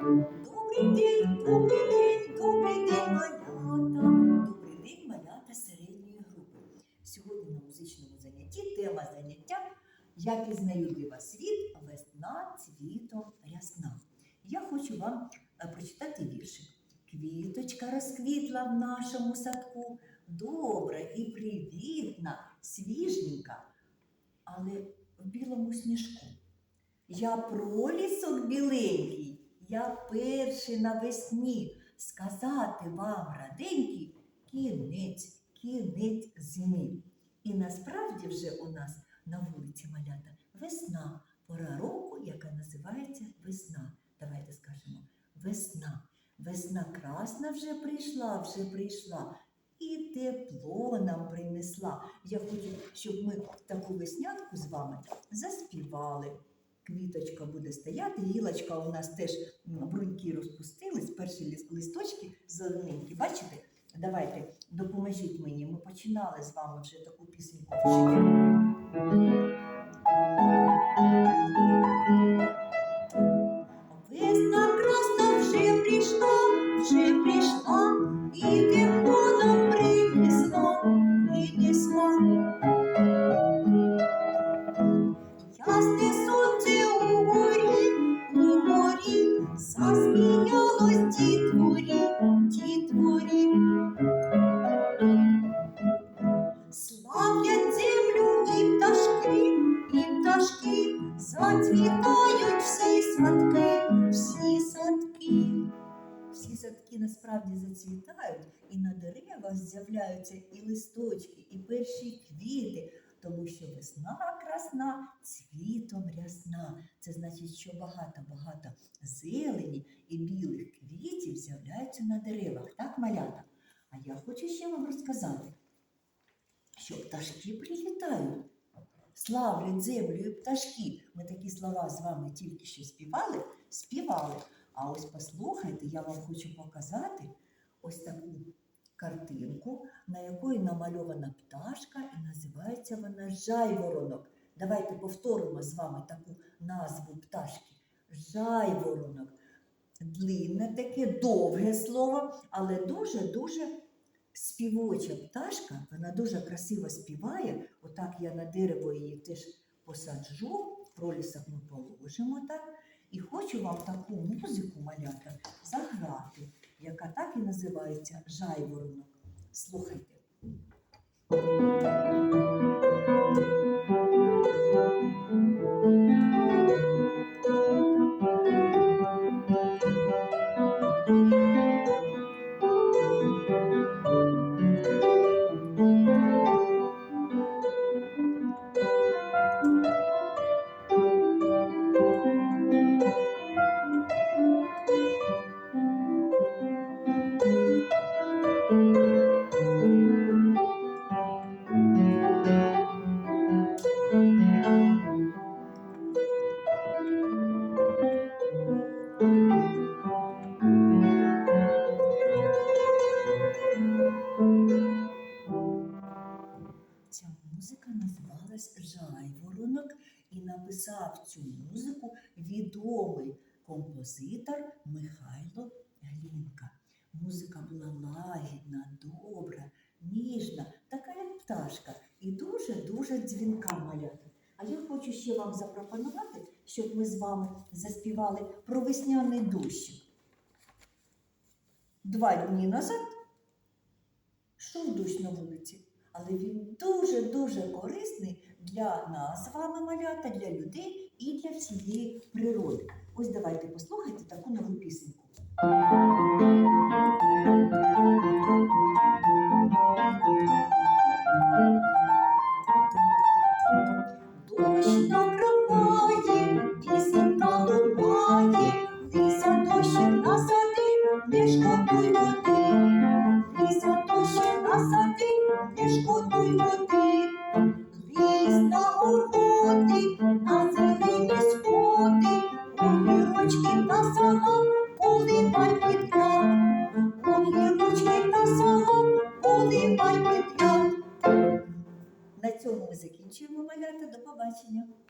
Добрий день, добрий день, добрий день, малята. Добрий день, малята середньої групи. Сьогодні на музичному занятті тема заняття Я пізнаю дива світ, весна цвітом рясна. Я хочу вам е, прочитати віршик. Квіточка розквітла в нашому садку, добра і привітна, свіженька, але в білому сніжку. Я пролісок біленький, я перший навесні сказати вам, раденький, кінець, кінець зимі. І насправді вже у нас на вулиці малята весна, пора року, яка називається весна. Давайте скажемо весна. Весна красна вже прийшла, вже прийшла. І тепло нам принесла. Я хочу, щоб ми таку веснянку з вами заспівали. Квіточка буде стояти, гілочка у нас теж бруньки розпустились, перші листочки зелененькі. Бачите? Давайте допоможіть мені. Ми починали з вами вже таку пісеньку вчити. Зацвітають всі садки, всі садки. Всі садки насправді зацвітають, і на деревах з'являються і листочки, і перші квіти, тому що весна красна, цвітом рясна. Це значить, що багато-багато зелені і білих квітів з'являються на деревах, так, малята? А я хочу ще вам розказати, що пташки прилітають. Славлять землю і пташки. Ми такі слова з вами тільки що співали, співали. А ось послухайте, я вам хочу показати ось таку картинку, на якої намальована пташка, і називається вона жайворонок. Давайте повторимо з вами таку назву пташки. Жайворонок. Длинне таке довге слово, але дуже-дуже співоча пташка. Вона дуже красиво співає. Отак я на дерево її теж посаджу, пролісок ми положимо так. І хочу вам таку музику малята заграти, яка так і називається жайворонок. Слухайте. Написав цю музику відомий композитор Михайло Глінка. Музика була лагідна, добра, ніжна, така як пташка, і дуже-дуже дзвінка малята. А я хочу ще вам запропонувати, щоб ми з вами заспівали про весняний дощик. Два дні назад йшов дощ на вулиці, але він дуже-дуже корисний для нас з вами, малята, для людей і для всієї природи. Ось давайте послухайте таку нову пісеньку. 关ばあ。